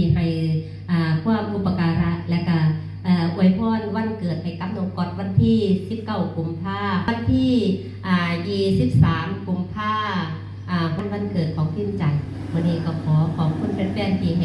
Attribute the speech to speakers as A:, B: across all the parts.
A: ีให้ความอุปการะและก็อวยพรวันเกิดให้กับน้กอดวันที่ 19 กุมภาพันธ์วันที่ 23 กุมภาพันธ์วันเกิดของพิมใจ วันนี้ก็ขอขอบคุณแฟนๆที่ให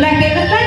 A: Like in the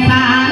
A: sa